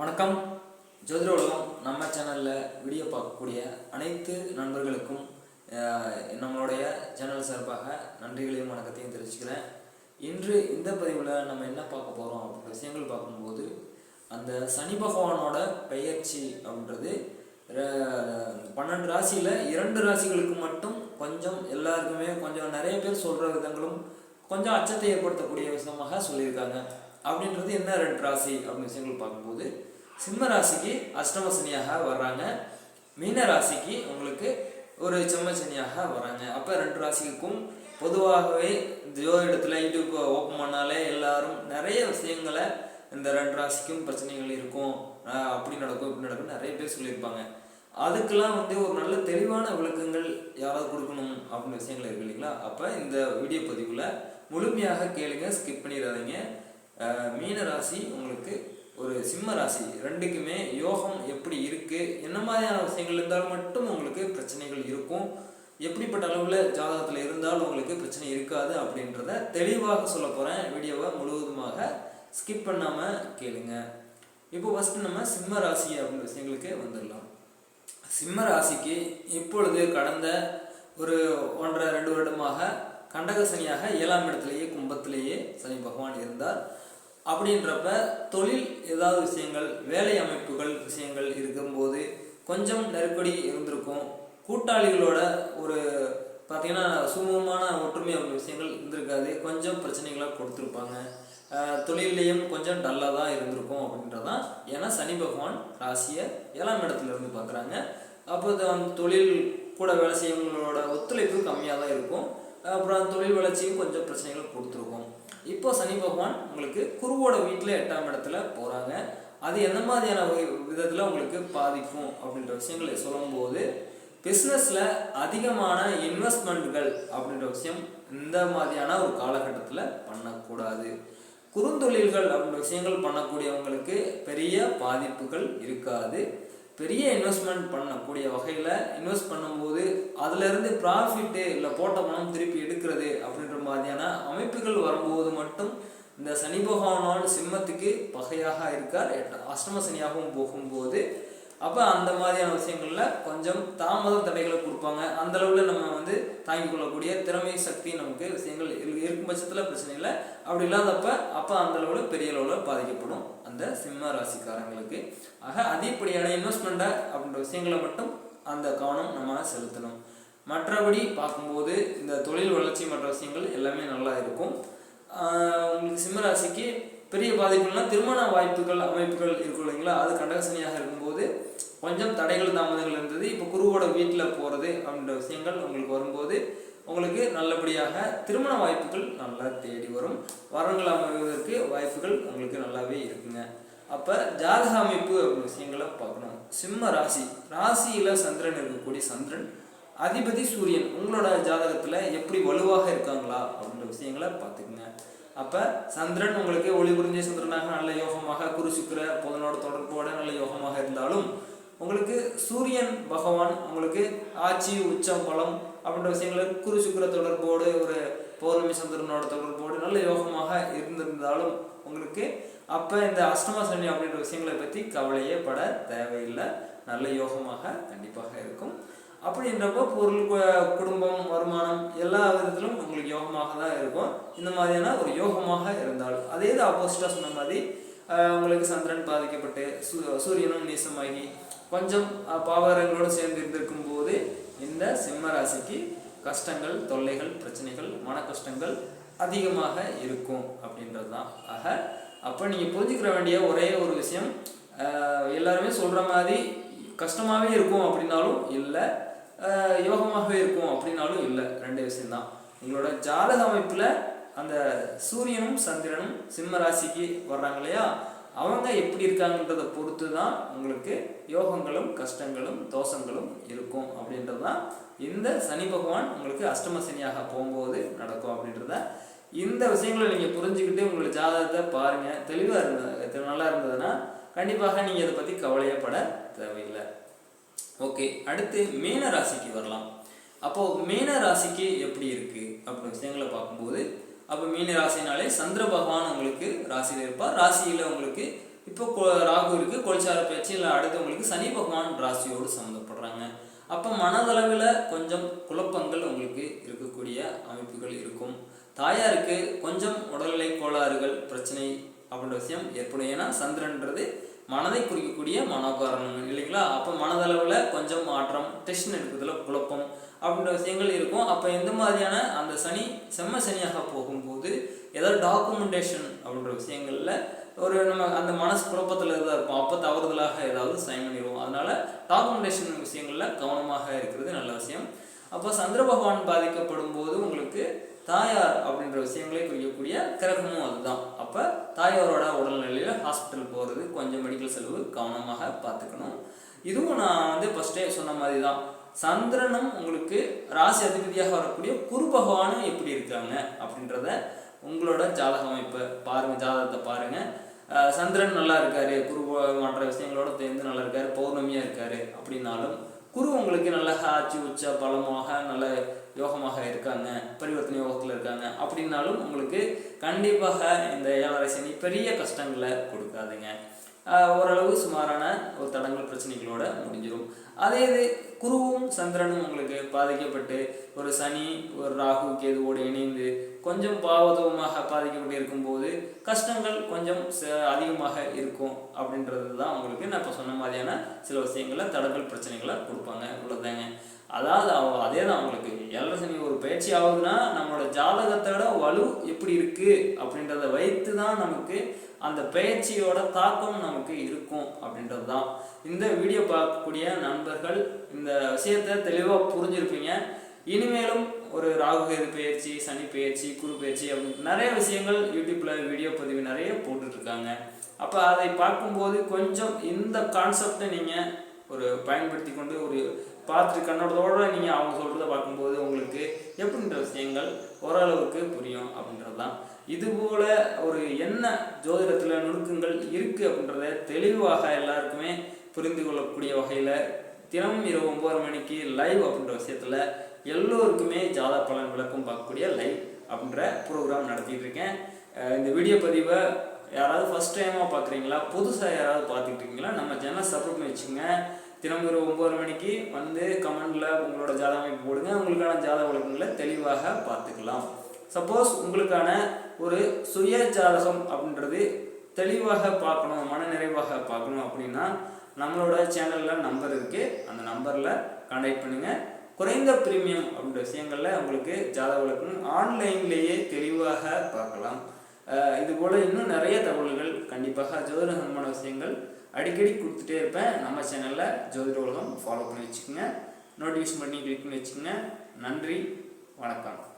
வணக்கம். ஜோதிட உலகம் நம்ம சேனலில் வீடியோ பார்க்கக்கூடிய அனைத்து நண்பர்களுக்கும் நம்மளுடைய சேனல் சார்பாக நன்றிகளையும் வணக்கத்தையும் தெரிவிச்சுக்கிறேன். இன்று இந்த பதிவில் நம்ம என்ன பார்க்க போகிறோம் அப்படின்ற விஷயங்கள் பார்க்கும்போது அந்த சனி பகவானோட பெயர்ச்சி அப்படின்றது பன்னெண்டு ராசியில் இரண்டு ராசிகளுக்கு மட்டும் கொஞ்சம் எல்லாருக்குமே கொஞ்சம் நிறைய பேர் சொல்கிற விதங்களும் கொஞ்சம் அச்சத்தை ஏற்படுத்தக்கூடிய விஷயமாக சொல்லியிருக்காங்க. அப்படின்றது என்ன ரெண்டு ராசி அப்படின்னு விஷயங்கள் பார்க்கும்போது சிம்ம ராசிக்கு அஷ்டம சனியாக வர்றாங்க. மீன ராசிக்கு உங்களுக்கு ஒரு செம்ம சனியாக வராங்க அப்போ ரெண்டு ராசிக்கும் பொதுவாகவே ஜோதிடத்தில் யூடியூப் ஓப்பன் பண்ணாலே எல்லாரும் நிறைய விஷயங்களை இந்த ரெண்டு ராசிக்கும் பிரச்சனைகள் இருக்கும். அப்படி நடக்கும் இப்படி நடக்கும் நிறைய பேர் சொல்லியிருப்பாங்க. அதுக்கெல்லாம் வந்து ஒரு நல்ல தெளிவான விளக்கங்கள் யாராவது கொடுக்கணும் அப்படின்னு விஷயங்கள் இருக்கு இல்லைங்களா? அப்போ இந்த வீடியோ பதிவில் முழுமையாக கேளுங்க ஸ்கிப் பண்ணிடாதீங்க. மீன ராசி உங்களுக்கு ஒரு சிம்ம ராசி. ரெண்டுக்குமே யோகம் எப்படி இருக்குது என்ன மாதிரியான விஷயங்கள் இருந்தாலும் மட்டும் உங்களுக்கு பிரச்சனைகள் இருக்கும். எப்படிப்பட்ட அளவில் ஜாதகத்தில் இருந்தாலும் உங்களுக்கு பிரச்சனை இருக்காது அப்படின்றத தெளிவாக சொல்ல போகிறேன் வீடியோவை முழுவதுமாக ஸ்கிப் பண்ணாமல் கேளுங்க. இப்போ ஃபஸ்ட்டு நம்ம சிம்ம ராசி அப்படின்ற விஷயங்களுக்கு வந்துடலாம். சிம்ம ராசிக்கு இப்பொழுது கடந்த ஒரு ஒன்றரை ரெண்டு வருடமாக கண்டக சனியாக ஏழாம் இடத்திலேயே கும்பத்திலேயே சனி பகவான் இருந்தார். அப்படின்றப்ப தொழில் ஏதாவது விஷயங்கள் வேலை அமைப்புகள் விஷயங்கள் இருக்கும்போது கொஞ்சம் நெருக்கடி இருந்திருக்கும். கூட்டாளிகளோட ஒரு பார்த்தீங்கன்னா சுமூகமான ஒற்றுமை அப்படி விஷயங்கள் இருந்திருக்காது. கொஞ்சம் பிரச்சனைகளை கொடுத்துருப்பாங்க. தொழிலையும் கொஞ்சம் டல்லாக தான் இருந்திருக்கும் அப்படின்றதான். ஏன்னா சனி பகவான் ராசியை ஏழாம் இடத்துல இருந்து பார்க்குறாங்க அப்போ தொழில் கூட வேலை செய்யவங்களோட ஒத்துழைப்பு கம்மியாக தான் இருக்கும். அப்புறம் தொழில் வளர்ச்சியும் கொஞ்சம் பிரச்சனைகள் கொடுத்துருக்கும். இப்போ சனி பகவான் உங்களுக்கு குருவோட வீட்டில் எட்டாம் இடத்துல போகிறாங்க அது எந்த மாதிரியான விதத்தில் உங்களுக்கு பாதிக்கும் அப்படின்ற விஷயங்களை சொல்லும்போது பிஸ்னஸில் அதிகமான இன்வெஸ்ட்மெண்ட்கள் அப்படின்ற விஷயம் இந்த மாதிரியான ஒரு காலகட்டத்தில் பண்ணக்கூடாது. குறுந்தொழில்கள் அப்படின்ற விஷயங்கள் பண்ணக்கூடியவங்களுக்கு பெரிய பாதிப்புகள் இருக்காது. பெரிய இன்வெஸ்ட்மெண்ட் பண்ணக்கூடிய வகையில் இன்வெஸ்ட் பண்ணும்போது அதிலிருந்து ப்ராஃபிட்டு இல்லை போட்ட பணம் திருப்பி எடுக்கிறது அப்படின்ற மாதிரியான அமைப்புகள் வரும்போது மட்டும் இந்த சனி பகவானால் சிம்மத்துக்கு பகையாக இருக்கார். அஷ்டம சனியாகவும் போகும்போது அப்போ அந்த மாதிரியான விஷயங்களில் கொஞ்சம் கொஞ்சம் தாமத தடைகளை கொடுப்பாங்க. அந்த அளவில் நம்ம வந்து தாங்கிக் கொள்ளக்கூடிய திறமை சக்தி நமக்கு விஷயங்கள் இரு- இருக்கும் பட்சத்தில் பிரச்சனை இல்லை. அப்படி இல்லாதப்ப அப்போ அந்த அளவில் பெரிய அளவில் பாதிக்கப்படும் அந்த சிம்ம ராசிக்காரங்களுக்கு. ஆக அதிகப்படியான இன்வெஸ்ட்மெண்ட்டை அப்படின்ற விஷயங்களை மட்டும் அந்த கவனம் நம்ம செலுத்தணும். மற்றபடி பார்க்கும்போது இந்த தொழில் வளர்ச்சி மற்ற விஷயங்கள் எல்லாமே நல்லா இருக்கும். உங்களுக்கு சிம்ம ராசிக்கு பெரிய பாதிப்புகள்னால் திருமண வாய்ப்புகள் அமைப்புகள் இருக்கும் இல்லைங்களா? அது கண்டகசனியாக இருக்கும்போது கொஞ்சம் தடைகள் தாமதங்கள் இருந்தது. இப்போ குருவோட வீட்டில் போகிறது அப்படின்ற விஷயங்கள் உங்களுக்கு வரும்போது உங்களுக்கு நல்லபடியாக திருமண வாய்ப்புகள் நல்லா தேடி வரும். வரங்கள் அமைவதற்கு வாய்ப்புகள் உங்களுக்கு நல்லாவே இருக்குங்க. அப்போ ஜாதக அமைப்பு அப்படின்ற விஷயங்களை பார்க்கணும். சிம்ம ராசி. ராசியில் சந்திரன் இருக்கக்கூடிய சந்திரன் அதிபதி சூரியன் உங்களோட ஜாதகத்தில் எப்படி வலுவாக இருக்காங்களா அப்படின்ற விஷயங்களை பார்த்துக்குங்க. அப்போ சந்திரன் உங்களுக்கு ஒளி புரிஞ்ச சந்திரனாக நல்ல யோகமாக குரு சுக்கிர புதனோட தொடர்போட நல்ல யோகமாக இருந்தாலும் உங்களுக்கு சூரியன் பகவான் உங்களுக்கு ஆட்சி உச்சம் பலம் அப்படின்ற விஷயங்களை குரு சுக்கிர தொடர்போடு ஒரு பௌர்ணமி சந்திரனோட தொடர்போடு நல்ல யோகமாக இருந்திருந்தாலும் உங்களுக்கு அப்போ இந்த அஷ்டம சனி அப்படின்ற விஷயங்களை பற்றி கவலையே பட தேவையில்லை. நல்ல யோகமாக கண்டிப்பாக இருக்கும். அப்படின்றப்போ பொருள் குடும்பம் வருமானம் எல்லா விதத்திலும் உங்களுக்கு யோகமாக தான் இருக்கும். இந்த மாதிரியான ஒரு யோகமாக இருந்தாலும். அதே இது ஆப்போசிட்டாக சொன்ன மாதிரி உங்களுக்கு சந்திரன் பாதிக்கப்பட்டு சூ- சூரியனும் நீசமாகி கொஞ்சம் ஆஹ், பாவகரங்களோடு சேர்ந்து இருந்திருக்கும் போது இந்த சிம்ம ராசிக்கு கஷ்டங்கள் தொல்லைகள் பிரச்சனைகள் மன கஷ்டங்கள் அதிகமாக இருக்கும் அப்படின்றது தான். ஆக அப்போ நீங்கள் புரிஞ்சுக்கிற வேண்டிய ஒரே ஒரு விஷயம் எல்லாருமே சொல்கிற மாதிரி கஷ்டமாகவே இருக்கும் அப்படின்னாலும் இல்லை. யோகமாகவே இருக்கும் அப்படின்னாலும் இல்லை. ரெண்டு விஷயம்தான். உங்களோட ஜாதக அமைப்பில் அந்த சூரியனும் சந்திரனும் சிம்ம ராசிக்கு வர்றாங்க இல்லையா? அவங்க எப்படி இருக்காங்கன்றதை பொறுத்து தான் உங்களுக்கு யோகங்களும் கஷ்டங்களும் தோஷங்களும் இருக்கும் அப்படின்றது தான் இந்த சனி பகவான் உங்களுக்கு அஷ்டம சனியாக போகும்போது நடக்கும் அப்படின்றத இந்த விஷயங்களை நீங்கள் புரிஞ்சுக்கிட்டு உங்களோட ஜாதகத்தை பாருங்கள் தெளிவாக இருந்த நல்லா இருந்ததுன்னா கண்டிப்பாக நீங்கள் இதை பற்றி கவலையப்பட தேவையில்லை. ஓகே அடுத்து மீன ராசிக்கு வரலாம். அப்போ மீன ராசிக்கு எப்படி இருக்கு? அப்படின்னு விஷயங்களை பார்க்கும்போது அப்போ மீன ராசினாலே சந்திர பகவான் உங்களுக்கு ராசியில் இருப்பார். ராசியில் உங்களுக்கு இப்போ கொ- ராகு இருக்கு கொலிச்சார பேச்சு இல்லை அடுத்து உங்களுக்கு சனி பகவான் ராசியோடு சம்மந்தப்படுறாங்க. அப்போ மனதளவில் கொஞ்சம் குழப்பங்கள் உங்களுக்கு இருக்கக்கூடிய அமைப்புகள் இருக்கும். தாயாருக்கு கொஞ்சம் உடல்நிலை கோளாறுகள் பிரச்சனை அப்படின்ற விஷயம் ஏற்படும். ஏன்னா சந்திரன்றது மனதை குறிக்கக்கூடிய மனோகாரணங்கள் இல்லைங்களா? அப்போ மனதளவில் கொஞ்சம் மாற்றம் டென்ஷன் எடுக்கிறதுல குழப்பம் அப்படின்ற விஷயங்கள் இருக்கும். அப்போ இந்த மாதிரியான அந்த சனி செம்ம சனியாக போகும்போது ஏதாவது டாக்குமெண்டேஷன் அப்படின்ற விஷயங்களில் ஒரு நம்ம அந்த மனசு குழப்பத்தில் தான் இருப்போம். அப்போ தவறுதலாக ஏதாவது சைன் பண்ணிடுவோம். அதனால டாக்குமெண்டேஷன் விஷயங்களில் கவனமாக இருக்கிறது நல்ல விஷயம். அப்போ சந்திர பகவான் பாதிக்கப்படும் போது உங்களுக்கு தாயார் அப்படின்ற விஷயங்களை குறிக்கக்கூடிய கிரகமும் அதுதான். அப்போ தாயாரோட உடல்நிலையில் ஹாஸ்பிட்டல் போகிறது கொஞ்சம் மெடிக்கல் செலவு கவனமாக பார்த்துக்கணும். இதுவும் நான் வந்து ஃபஸ்ட்டே சொன்ன மாதிரி தான் சந்திரனும் உங்களுக்கு ராசி அதிபதியாக வரக்கூடிய குரு பகவானும் எப்படி இருக்காங்க அப்படின்றத உங்களோட ஜாதக அமைப்பை பாருங்கள் ஜாதகத்தை பாருங்கள் சந்திரன் நல்லா இருக்காரு குரு மற்ற விஷயங்களோட சேர்ந்து நல்லா இருக்காரு பௌர்ணமியாக இருக்காரு அப்படின்னாலும் குரு உங்களுக்கு நல்ல ஆட்சி உச்ச பலமாக நல்ல யோகமாக இருக்காங்க பரிவர்த்தனை யோகத்தில் இருக்காங்க அப்படின்னாலும் உங்களுக்கு கண்டிப்பாக இந்த ஏழரை சனி பெரிய கஷ்டங்களை கொடுக்காதுங்க. ஓரளவு சுமாரான ஒரு தடங்கள் பிரச்சனைகளோட முடிஞ்சிடும் அதே இது குருவும் சந்திரனும் உங்களுக்கு பாதிக்கப்பட்டு ஒரு சனி ஒரு ராகு கேதுவோடு இணைந்து கொஞ்சம் பாவதமாக பாதிக்கப்பட்டு இருக்கும்போது கஷ்டங்கள் கொஞ்சம் ச- அதிகமாக இருக்கும் அப்படின்றது தான் உங்களுக்கு நான் இப்போ சொன்ன மாதிரியான சில விஷயங்களை தடங்கள் பிரச்சனைகளை கொடுப்பாங்க. இவ்வளோதாங்க அதாவது அவ- அதே தான் அவங்களுக்கு. ஏழரை சனி ஒரு பயிற்சி ஆகுதுன்னா நம்மளோட ஜாதகத்தோட வலு எப்படி இருக்குது அப்படின்றத வைத்து தான் நமக்கு அந்த பயிற்சியோட தாக்கம் நமக்கு இருக்கும் அப்படின்றது தான் இந்த வீடியோ பார்க்கக்கூடிய நண்பர்கள் இந்த விஷயத்தை தெளிவாக புரிஞ்சிருப்பீங்க. இனிமேலும் ஒரு ராகுகேது பயிற்சி சனி பயிற்சி குரு பயிற்சி அப்படின்னு நிறைய விஷயங்கள் யூடியூப்பில் வீடியோ பதிவு நிறைய போட்டுட்ருக்காங்க. அப்போ அதை பார்க்கும்போது கொஞ்சம் இந்த கான்செப்டை நீங்கள் ஒரு பயன்படுத்தி கொண்டு ஒரு பார்த்துட்டு கண்ணோடதோட நீங்கள் அவங்க சொல்கிறத பார்க்கும்போது உங்களுக்கு எப்படின்ற விஷயங்கள் ஓரளவுக்கு புரியும் அப்படின்றது தான் இதுபோல் ஒரு என்ன ஜோதிடத்தில் நுணுக்கங்கள் இருக்குது அப்படின்றத தெளிவாக எல்லாருக்குமே புரிந்து கொள்ளக்கூடிய வகையில் தினமும் இரவு ஒம்பது மணிக்கு லைவ் அப்படின்ற விஷயத்தில் எல்லோருக்குமே ஜாத பலன் விளக்கம் பார்க்கக்கூடிய லைவ் அப்படின்ற ப்ரோக்ராம் நடத்திட்டு இருக்கேன். இந்த வீடியோ பதிவை யாராவது ஃபர்ஸ்ட் டைமாக பார்க்குறீங்களா? புதுசாக யாராவது பார்த்துட்டு இருக்கீங்களா? நம்ம சேனல் சப்போர்ட் பண்ணி வச்சுக்கோங்க. தினம் ஒரு ஒம்பது மணிக்கு வந்து கமெண்டில் உங்களோட ஜாத அமைப்பு போடுங்க. உங்களுக்கான ஜாதக விளக்கங்களை தெளிவாக பார்த்துக்கலாம். சப்போஸ் உங்களுக்கான ஒரு சுய ஜாதகம் அப்படின்றது தெளிவாக பார்க்கணும் மன நிறைவாக பார்க்கணும் அப்படின்னா நம்மளோட சேனலில் நம்பர் இருக்குது அந்த நம்பரில் கான்டாக்ட் பண்ணுங்கள் குறைந்த பிரீமியம் அப்படின்ற விஷயங்களில் உங்களுக்கு ஜாதக விளக்கம் ஆன்லைன்லேயே தெளிவாக பார்க்கலாம். இது போல் இன்னும் நிறைய குறிப்பாக ஜோதிட சம்பந்தமான விஷயங்கள் அடிக்கடி கொடுத்துட்டே இருப்பேன். நம்ம சேனலில் ஜோதிட உலகம் ஃபாலோ பண்ணி வச்சுக்கோங்க. நோட்டிஃபிகேஷன் பண்ணி கிளிக் பண்ணி வச்சுக்கோங்க. நன்றி. வணக்கம்.